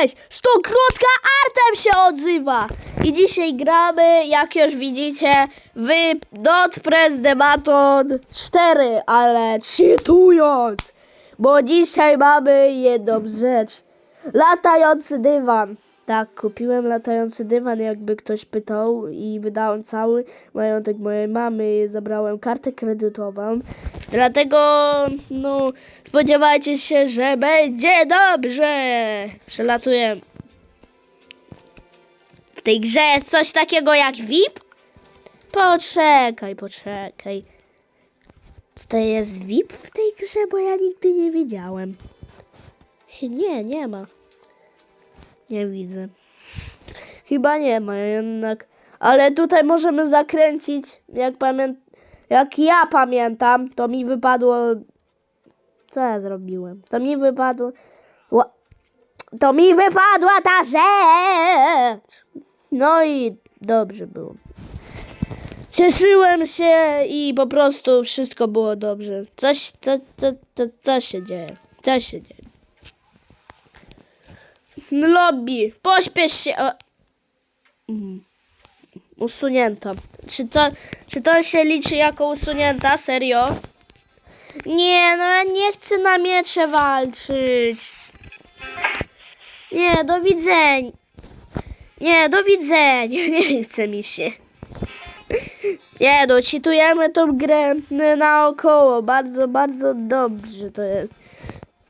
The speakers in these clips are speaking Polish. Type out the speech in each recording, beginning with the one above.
Cześć! Stokrotka Artem się odzywa! I dzisiaj gramy, jak już widzicie, w Not Press Button 4, ale czytując! Bo dzisiaj mamy jedną rzecz. Latający dywan. Tak, kupiłem latający dywan, jakby ktoś pytał i wydałem cały majątek mojej mamy, zabrałem kartę kredytową. Dlatego, no, spodziewajcie się, że będzie dobrze. Przelatuję. W tej grze jest coś takiego jak VIP? Poczekaj, poczekaj. Tutaj jest VIP w tej grze, bo ja nigdy nie wiedziałem. Nie, nie ma. Nie widzę. Chyba nie ma jednak. Ale tutaj możemy zakręcić, jak pamię... jak ja pamiętam, to mi wypadło. Co ja zrobiłem? To mi wypadło. To mi wypadła ta rzecz! No i dobrze było. Cieszyłem się i po prostu wszystko było dobrze. Coś, co, co, co, co się dzieje? Co się dzieje? Lobby, pośpiesz się. O. Mhm. Usunięta. Czy to, czy to się liczy jako usunięta? Serio? Nie, no ja nie chcę na miecze walczyć. Nie, do widzenia. Nie, do widzenia. Nie chce mi się. Nie, no, czytujemy tą grę naokoło. Bardzo, bardzo dobrze to jest.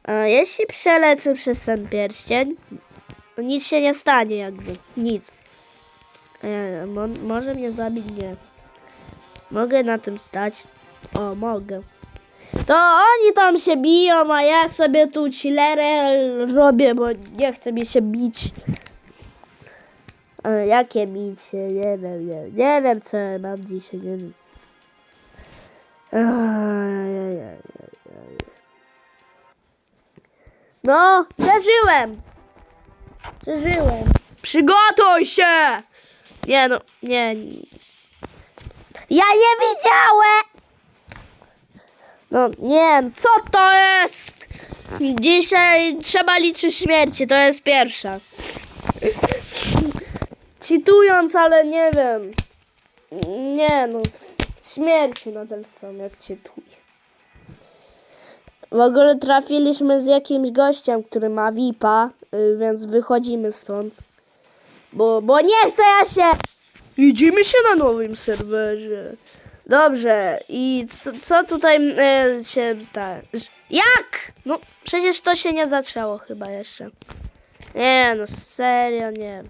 A jeśli przelecę przez ten pierścień, nic się nie stanie jakby. Nic. E, mo może mnie zabić? Nie. Mogę na tym stać? O, mogę. To oni tam się biją, a ja sobie tu chillerę robię, bo nie chce mi się bić. Jakie bić się? Nie wiem, nie, nie wiem co mam dzisiaj, nie wiem. No, przeżyłem. Przeżyłem. Przygotuj się! Nie no, nie. Ja nie widziałem! No nie, co to jest? Dzisiaj trzeba liczyć śmierci, to jest pierwsza. Citując, ale nie wiem. Nie no, śmierci na ten są, jak cytuję. W ogóle trafiliśmy z jakimś gościem, który ma VIPa, y, więc wychodzimy stąd. Bo, bo nie chcę ja się... Widzimy się na nowym serwerze. Dobrze, i co, co tutaj e, się ta... Jak? No, przecież to się nie zaczęło chyba jeszcze. Nie no, serio, nie.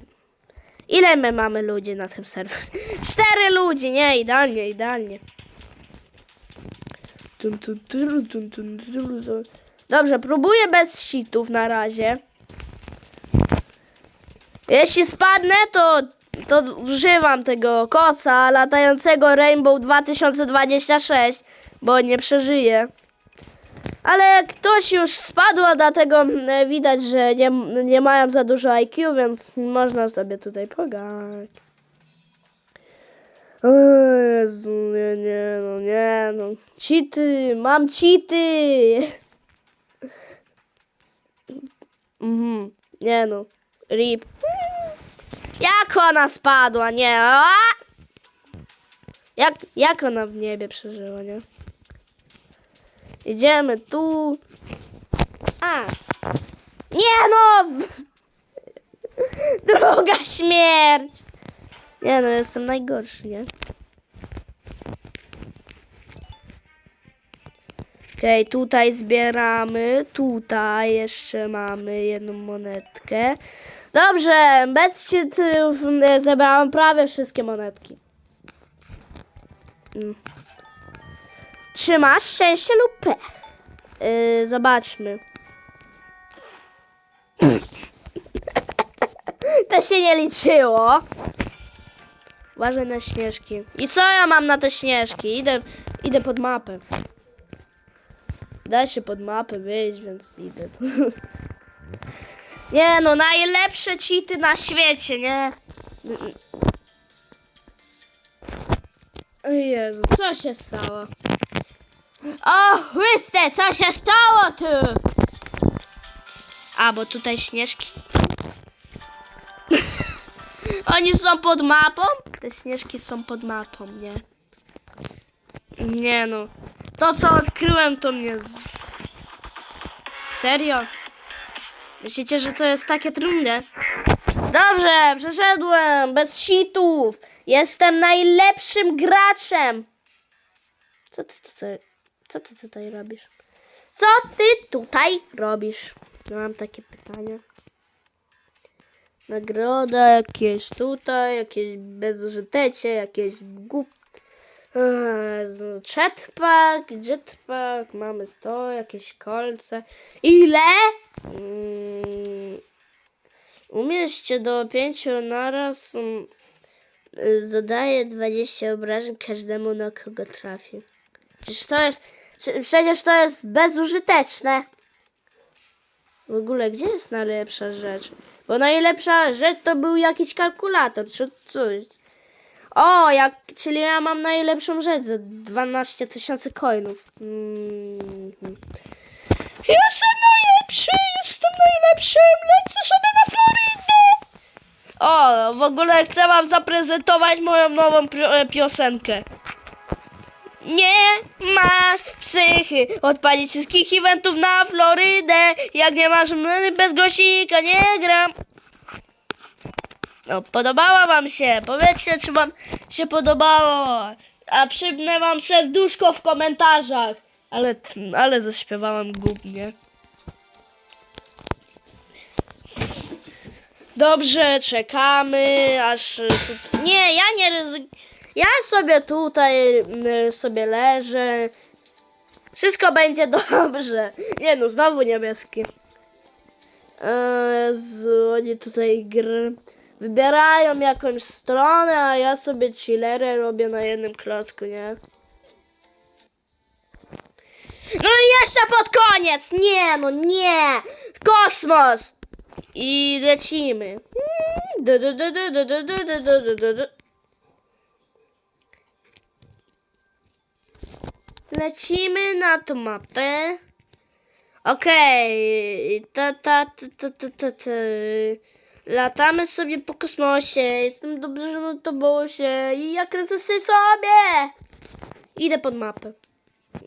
Ile my mamy ludzi na tym serwerze? Cztery ludzi, nie, idealnie, idealnie. Dobrze, próbuję bez sitów na razie. Jeśli spadnę, to, to używam tego koca latającego Rainbow 2026, bo nie przeżyję. Ale ktoś już spadł, dlatego mm, widać, że nie, nie mają za dużo IQ, więc można sobie tutaj pogadać. O Jezu, nie, nie, no nie, no. Cheaty, mam cheaty. Mhm, nie no. Rip. Jak ona spadła, nie? Jak, jak ona w niebie przeżyła, nie? Idziemy tu. A. Nie no! Druga śmierć! Nie no, jestem najgorszy, nie? Okej, tutaj zbieramy. Tutaj jeszcze mamy jedną monetkę. Dobrze, bez cheatów mm, zebrałam prawie wszystkie monetki. Mm. Trzymasz szczęście lub pech? Yy, zobaczmy. to się nie liczyło. Uważaj na śnieżki. I co ja mam na te śnieżki? Idę, idę pod mapę. Da się pod mapę wyjść, więc idę. nie no, najlepsze cheaty na świecie, nie? Jezu, co się stało? O, Chryste, co się stało tu? A, bo tutaj śnieżki. Oni są pod mapą? Te śnieżki są pod mapą, nie? Nie no. To co odkryłem to mnie... Z... Serio? Myślicie, że to jest takie trudne? Dobrze, przeszedłem, bez sitów. Jestem najlepszym graczem. Co ty tutaj, co ty tutaj robisz? Co ty tutaj robisz? Mam takie pytania. Nagroda jakieś tutaj, jakieś bezużytecie, jakieś głup... Jetpack, jetpack, mamy to, jakieś kolce. Ile? Mm, Umieście do pięciu naraz. mm, Zadaje 20 obrażeń każdemu, na kogo trafi. Przecież to jest. prze- Przecież to jest bezużyteczne. W ogóle, gdzie jest najlepsza rzecz? Bo najlepsza rzecz to był jakiś kalkulator, czy coś. O, jak, czyli ja mam najlepszą rzecz za 12 tysięcy coinów. Mm. Jestem najlepszy, jestem najlepszy, lecę sobie na Florydę. O, w ogóle chcę wam zaprezentować moją nową e, piosenkę. Nie masz psychy odpalić wszystkich eventów na Florydę. Jak nie masz mnie bez głosika, nie gram. No, podobała wam się. Powiedzcie, czy wam się podobało. A przypnę wam serduszko w komentarzach. Ale, ale zaśpiewałam głupnie. Dobrze, czekamy, aż... Nie, ja nie ryzykuję. Ja sobie tutaj mm, sobie leżę. Wszystko będzie dobrze. Nie no, znowu niebieski. Z, oni tutaj gr... wybierają jakąś stronę, a ja sobie chillerę robię na jednym klocku, nie? No i jeszcze pod koniec! Nie, no nie! Kosmos! I lecimy. Lecimy na tą mapę. Okej, ta, ta, ta, ta, ta, ta, ta. Latamy sobie po kosmosie. Jestem dobrze, że to było się. I ja kręcę sobie. Idę pod mapę.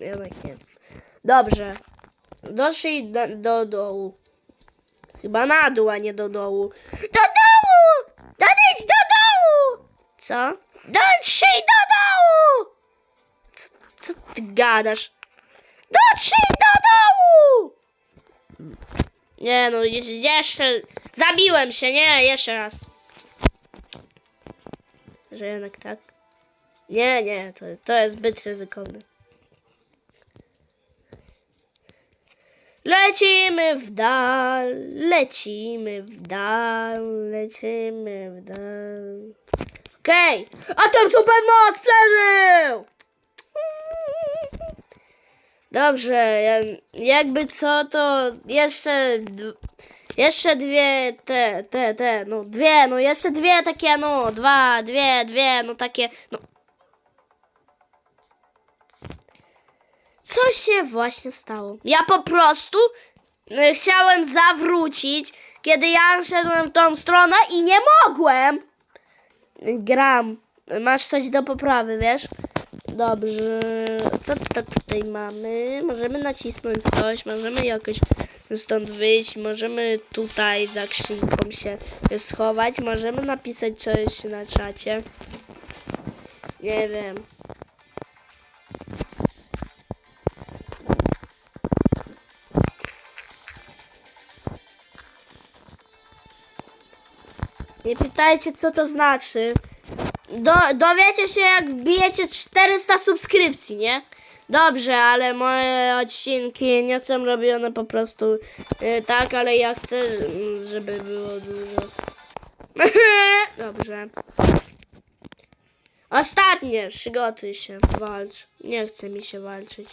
Jednak nie. Dobrze. Doszli do, do dołu. Chyba na dół, a nie do dołu. Do dołu! Dojdź do dołu! Co? Dotrzyj do dołu! Co, co ty gadasz? Dotrzyj do dołu! Nie no, je- jeszcze... Zabiłem się, nie, jeszcze raz. Że jednak tak? Nie, nie, to, to jest zbyt ryzykowne. Lecimy w dal, lecimy w dal, lecimy w dal. Okej, a ten supermoc przeżył! Dobrze, ja- jakby co, to jeszcze, jeszcze dwie, te, te, te, no dwie, no jeszcze dwie takie, no, dwa, dwie, dwie, no takie, no. Co się właśnie stało? Ja po prostu y, chciałem zawrócić, kiedy ja szedłem w tą stronę i nie mogłem. Gram. Masz coś do poprawy, wiesz? Dobrze. Co to tutaj mamy? Możemy nacisnąć coś, możemy jakoś stąd wyjść, możemy tutaj za skrzynką się schować, możemy napisać coś na czacie. Nie wiem. Nie pytajcie, co to znaczy. Do, dowiecie się, jak wbijecie 400 subskrypcji, nie? Dobrze, ale moje odcinki nie są robione po prostu y, tak, ale ja chcę, mm, żeby było dużo. Dobrze. Ostatnie, przygotuj się, walcz. Nie chce mi się walczyć.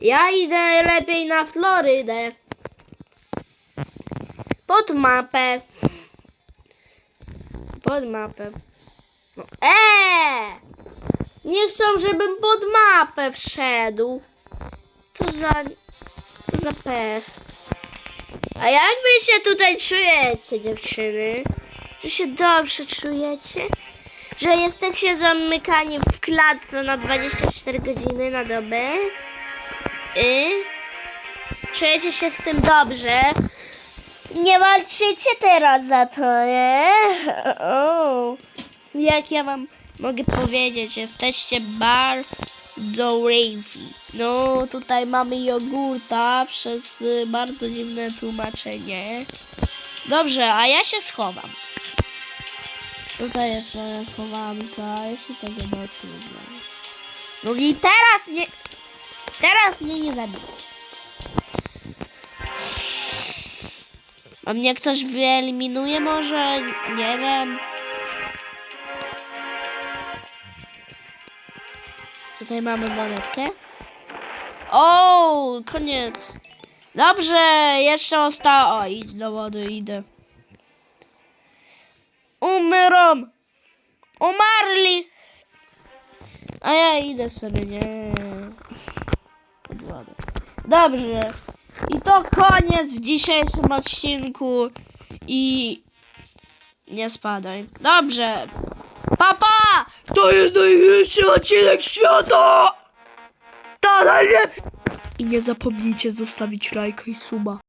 Ja idę lepiej na Florydę. Pod mapę. Pod mapę. Eee! Nie chcą, żebym pod mapę wszedł. Co za... Co za pech. A jak wy się tutaj czujecie, dziewczyny? Czy się dobrze czujecie? Że jesteście zamykani w klatce na 24 godziny na dobę? I? Czujecie się z tym dobrze? Nie walczycie teraz za to, nie? O, jak ja wam mogę powiedzieć, jesteście bardzo ravi. No, tutaj mamy jogurta przez y, bardzo dziwne tłumaczenie. Dobrze, a ja się schowam. Tutaj jest moja chowanka, jeśli tego dotknę. znowu. No i teraz mnie... Teraz mnie nie zabije. A mnie ktoś wyeliminuje może? Nie wiem. Tutaj mamy monetkę. O, koniec. Dobrze, jeszcze ostatnia. O, idź do wody, idę. Umieram. Umarli. A ja idę sobie, nie. Pod wodę. Dobrze. I to koniec w dzisiejszym odcinku. I nie spadaj. Dobrze. Papa! To jest najlepszy odcinek świata! Najlepszy! I nie zapomnijcie zostawić lajka i suba.